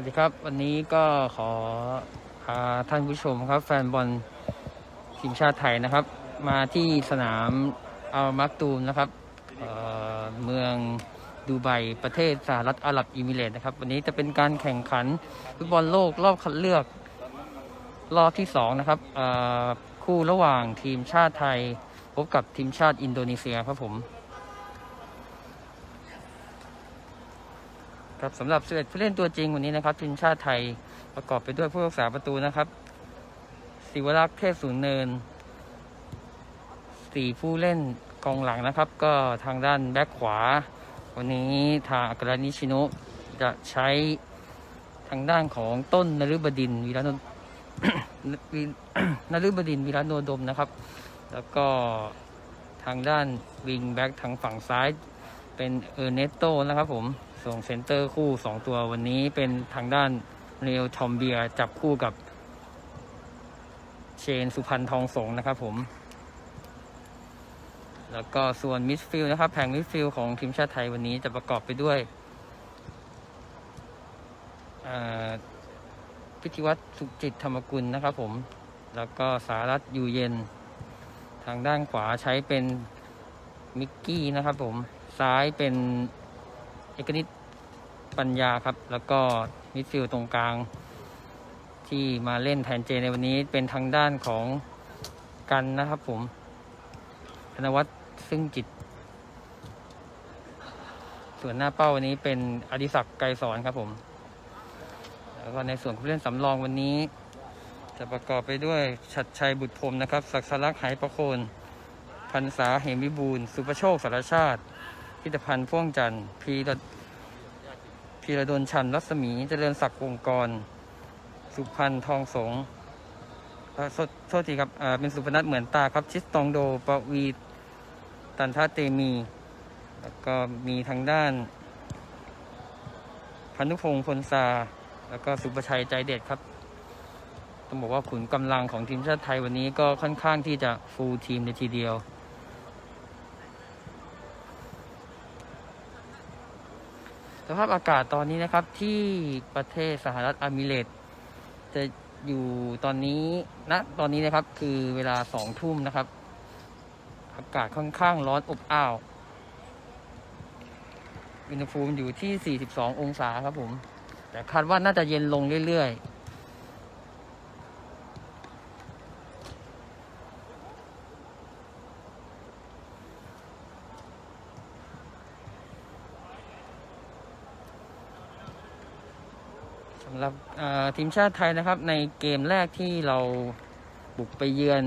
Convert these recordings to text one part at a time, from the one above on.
วัสดีครับ วันนี้ก็ขอพาท่านผู้ชมครับ แฟนบอลทีมชาติไทยนะครับ มาที่สนามอัลมักตูมนะครับเเมืองดูไบประเทศสหรัฐอาหรับอิมิเรตนะครับ วันนี้จะเป็นการแข่งขันฟุตบอลโลกรอบคัดเลือกรอบที่สองนะครับคู่ระหว่างทีมชาติไทย พบกับทีมชาติอินโดนีเซียครับผม ครับสำหรับ11ผู้เล่นตัวจริงวันนี้นะครับทีมชาติไทยประกอบไปด้วยผู้รักษาประตูนะครับศิวรักษ์เทพสูนเนินสี่ผู้เล่นกองหลังนะครับ ก็ทางด้านแบ็คขวา วันนี้ทางอักรนิชิโนะจะใช้ทางด้านของต้นนฤบดินวีระนนวีนฤบดินวีระโนดมนะครับ แล้วก็ทางด้านวิงแบ็กทางฝั่งซ้าย เป็นเออร์เนสโตนะครับผม ส่งเซนเตอร์คู่ 2 ตัววันนี้เป็นทางด้านเรลทอมเบียจับคู่กับ เชนสุพรรณทองสงนะครับผม แล้วก็ส่วนมิดฟิลด์นะครับ แผงมิดฟิลด์ของทีมชาติไทยวันนี้จะประกอบไปด้วยพิธีวัตรสุจิตธรรมกุลนะครับผม แล้วก็สารัตอยู่เย็น ทางด้านขวาใช้เป็นมิกกี้นะครับผม ซ้ายเป็นเอกนิตปัญญาครับ แล้วก็มิดฟิลด์ตรงกลาง ที่มาเล่นแทนเจในวันนี้เป็นทางด้านของกันนะครับผมธนวัฒน์ซึ่งจิต ส่วนหน้าเป้าวันนี้เป็นอดิศักดิ์ไกรสอนครับผม แล้วก็ในส่วนผู้เล่นสำรองวันนี้ จะประกอบไปด้วยชัดชัยบุตรพรมนะครับ ศักดิ์สลักษ์ไหประโคนพันษาเหมวิบูลสุประโชคสารชาติ พิธภัณฑ์พ่วงจันทร์พีระพีระดลชันรัศมีเจริญศักดิ์วงกร สุพันธ์ทองสงฆ์โทษทีครับเป็นสุพนัทเหมือนตาครับ ชิสตองโดปวีตันทาเตมี แล้วก็มีทางด้าน พันุพงศ์พลซา แล้วก็สุประชัยใจเด็ดครับต้องบอกว่าขุนกำลังของทีมชาติไทยวันนี้ก็ค่อนข้างที่จะฟูลทีมในทีเดียว สภาพอากาศตอนนี้นะครับที่ประเทศสหรัฐอามิเรตจะอยู่ตอนนี้ณตอนนี้นะครับคือเวลาสองทุ่มนะครับ อากาศค่อนข้างร้อนอบอ้าวอุณหภูมิอยู่ที่ 42 องศาครับผม แต่คาดว่าน่าจะเย็นลงเรื่อยๆ สำหรับทีมชาติไทยนะครับ ในเกมแรกที่เราบุกไปเยือน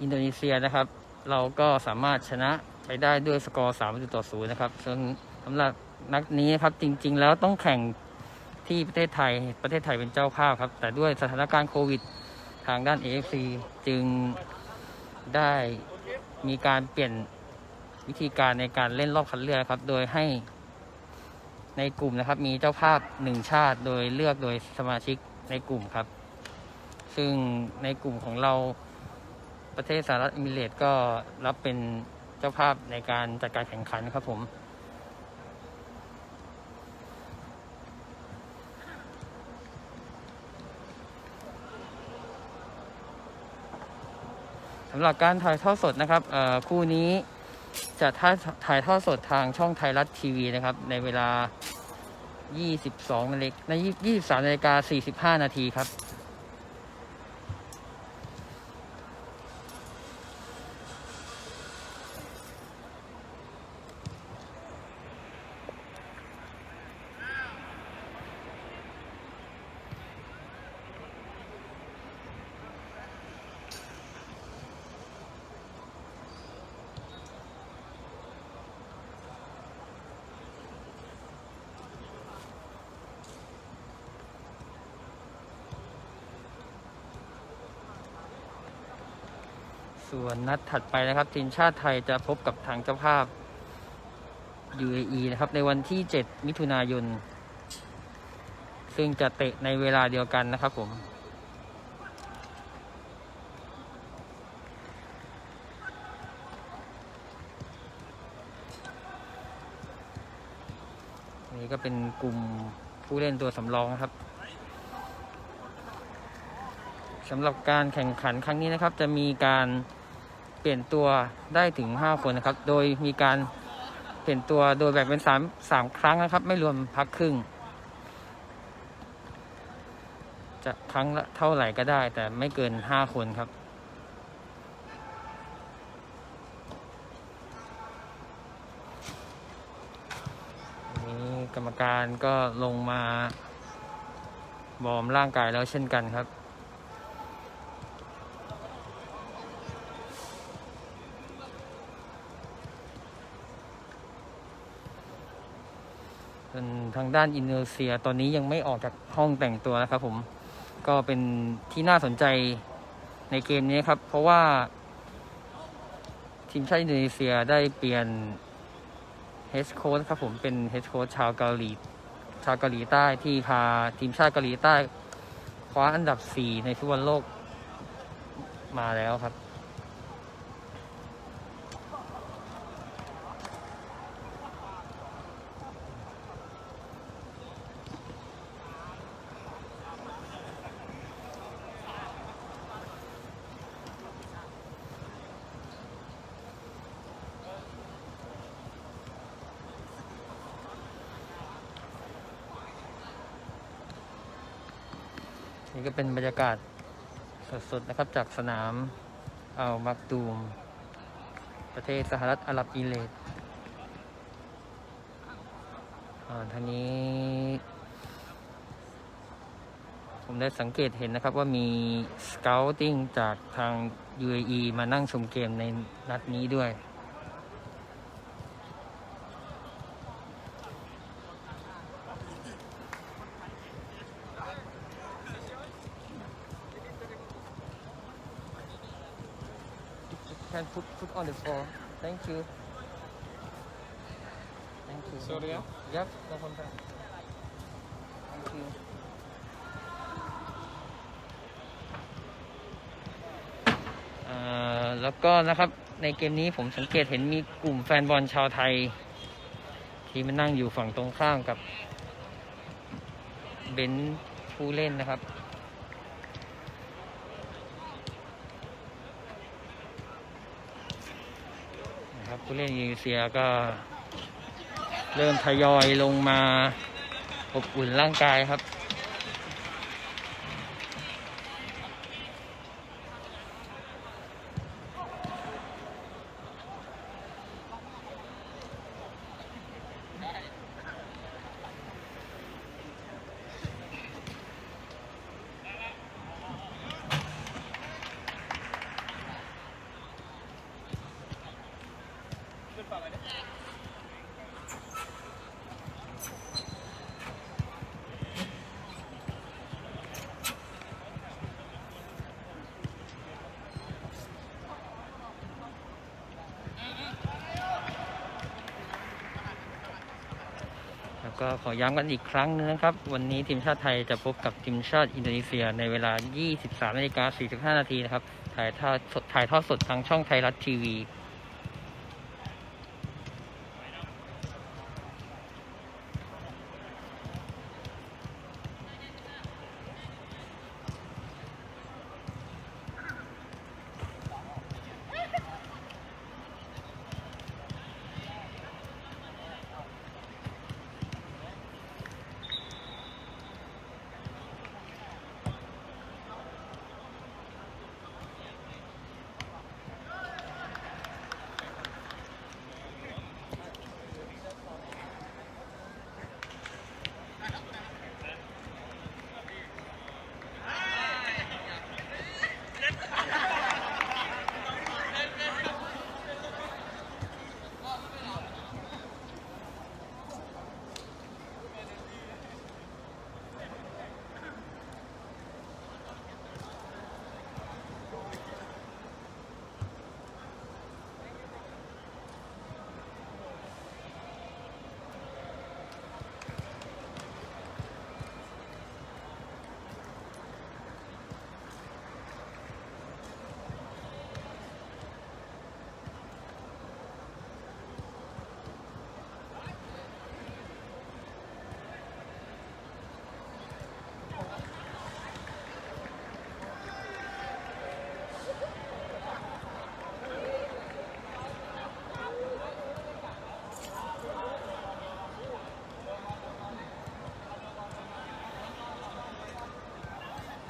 อินโดนีเซียนะครับ เราก็สามารถชนะไปได้ด้วยสกอร์3ประตูต่อ0นะครับซึ่งสำหรับนัดนี้ครับจริง ๆ แล้วต้องแข่งที่ประเทศไทยประเทศไทยเป็นเจ้าภาพครับ แต่ด้วยสถานการณ์โควิดทางด้าน AFC จึงได้มีการเปลี่ยนวิธีการในการเล่นรอบคัดเลือกครับ โดยให้ ในกลุ่มนะครับ มีเจ้าภาพหนึ่งชาติโดยเลือกโดยสมาชิกในกลุ่มครับ ซึ่งในกลุ่มของเราประเทศสหรัฐอเมริกาก็รับเป็นเจ้าภาพในการจัดการแข่งขันครับผมสำหรับการถ่ายทอดสดนะครับคู่นี้ จะถ่ายถ่ายทอดสดทางช่องไทยรัฐทีวีนะครับ ในเวลา 22นาฬิกาใน23นาฬิกา45 นาทีครับ ส่วนนัดถัดไปนะครับ ทีมชาติไทยจะพบกับทางเจ้าภาพ UAE นะครับ ในวันที่ 7 มิถุนายน ซึ่งจะเตะในเวลาเดียวกันนะครับผมนี่ก็เป็นกลุ่มผู้เล่นตัวสำรองครับ สำหรับการแข่งขันครั้งนี้นะครับ จะมีการเปลี่ยนตัวได้ถึง 5 คนนะครับ โดยมีการเปลี่ยนตัวโดยแบ่งเป็น3 3ครั้งนะครับ ไม่รวมพักครึ่ง จะครั้งละเท่าไหร่ก็ได้ แต่ไม่เกิน 5 คนครับนี้กรรมการก็ลงมาวอมร่างกายแล้วเช่นกันครับ ทางด้านอินโดนีเซีย ตอนนี้ยังไม่ออกจากห้องแต่งตัวนะครับผมก็เป็นที่น่าสนใจในเกมนี้ครับ เพราะว่า ทีมชาติอินโดนีเซียได้เปลี่ยนเฮดโค้ชครับผมเป็นเฮดโค้ชชาวเกาหลีชาวเกาหลีใต้ที่พาทีมชาติเกาหลีใต้ คว้าอันดับ 4 ในฟุตบอลโลกมาแล้วครับ นี่ก็เป็นบรรยากาศสดๆนะครับจากสนามอัลมักตูม ประเทศสหรัฐอาหรับอิเรตส์อ่าทางนี้ ผมได้สังเกตเห็นนะครับว่ามีสเกลติ้งจากทาง UAE มานั่งชมเกมในนัดนี้ด้วย can put put on the floor. Thank you. Thank you. Sorry, yeah? Yep, no problem. Thank you. เอ่อแล้วก็นะครับในเกมนี้ผมสังเกตเห็นมีกลุ่มแฟนบอลชาวไทย ที่มานั่งอยู่ฝั่งตรงข้ามกับเบนซ์ผู้เล่นนะครับ นะครับผู้เล่นอินโดนีเซียก็ เริ่มทยอยลงมาอบอุ่นร่างกายครับ ก็ขอย้ำกันอีกครั้งหนึงนะครับ วันนี้ทีมชาติไทยจะพบกับทีมชาติอินโดนีเซียในเวลา 23นาฬิกา45นาทีนะครับ ถ่ายทอดสดถ่ายทอดสดทางช่องไทยรัฐทีวี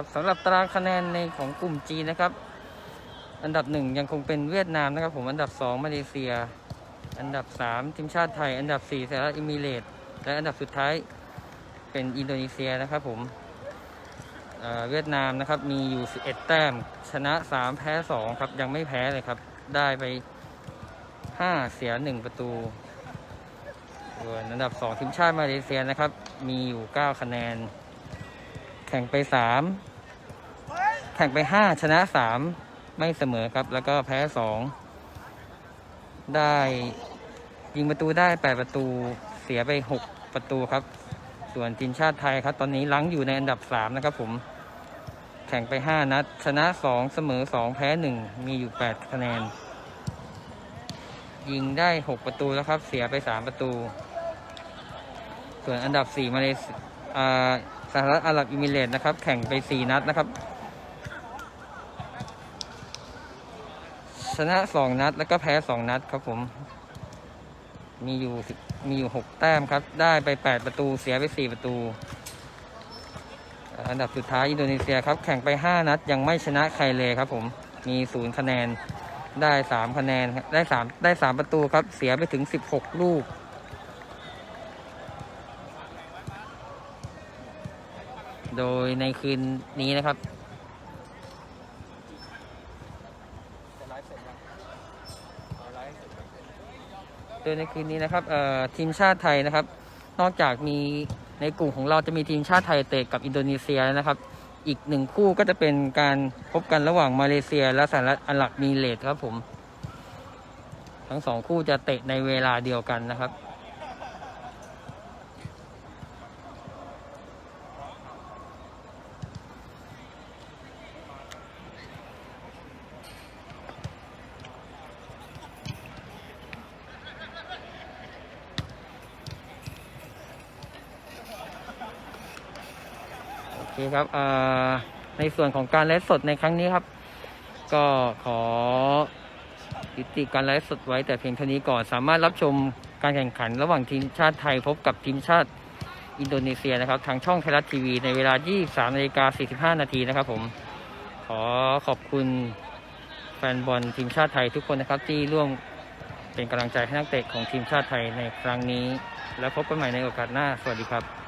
ครับสำหรับตารางคะแนนในของกลุ่มจีนนะครับ อันดับหนึ่งยังคงเป็นเวียดนามนะครับ ผมอันดับสองมาเลเซีย อันดับสามทีมชาติไทย อันดับสี่สหรัฐอเมิเรตส์และอันดับสุดท้ายเป็นอินโดนีเซียนะครับผมเเวียดนามนะครับมีอยู่ 11 แต้ม ชนะ 3 แพ้ 2 ครับ ยังไม่แพ้เลยครับ ได้ไป 5 เสีย 1 ประตูส่วนอันดับ 2 ทีมชาติมาเลเซียนะครับ มีอยู่ 9 คะแนน แข่งไป 3 แข่งไป 5 ชนะ 3 ไม่เสมอครับ แล้วก็แพ้ 2 ได้ยิงประตูได้ 8 ประตูเสียไป 6 ประตูครับ ส่วนทีมชาติไทยครับ ตอนนี้ลังอยู่ในอันดับ 3 นะครับผม แข่งไป 5 นัด ชนะ 2 เสมอ 2 แพ้ 1 มีอยู่ 8 คะแนน ยิงได้ 6 ประตูแล้วครับ เสียไป 3 ประตู ส่วนอันดับ 4 มาเลเซียสหรัฐอาหรับเอมิเรตส์นะครับ แข่งไป 4 นัดนะครับ ชนะ2นัด แล้วก็แพ้2นัดครับผม มีอยู่มีอยู่6แต้มครับ ได้ไป8ปดประตูเสียไป4ประตู อันดับสุดท้ายอินโดนีเซียครับ แข่งไป5นัด ยังไม่ชนะใครเลยครับผม มี0คะแนนได้3คะแนนครับได้3ได้3ประตูครับ เสียไปถึง16ลูกโดยในคืนนี้นะครับ ดยในคืนนี้นะครับทีมชาติไทยนะครับ นอกจากมีในกลุ่มของเราจะมีทีมชาติไทยเตะกับอินโดนีเซียนะครับ อีกหนึ่งคู่ก็จะเป็นการพบกันระหว่างมาเลเซีย และสหรัฐอาหรับมีเลตครับผม ทั้งสองคู่จะเตะในเวลาเดียวกันนะครับ เคครับในส่วนของการไลฟ์สดในครั้งนี้ครับ ก็ขอยุติการไลฟ์สดไว้แต่เพียงเท่านี้ก่อนสามารถรับชมการแข่งขันระหว่างทีมชาติไทยพบกับทีมชาติอินโดนีเซียนะครับ ทางช่องไทยรัฐทีวีในเวลา 23นาฬิกา45 นาทีนะครับ ผมขอขอบคุณแฟนบอลทีมชาติไทยทุกคนนะครับ ที่ร่วมเป็นกำลังใจให้นักเตะของทีมชาติไทยในครั้งนี้ แล้วพบกันใหม่ในโอกาสหน้า สวัสดีครับ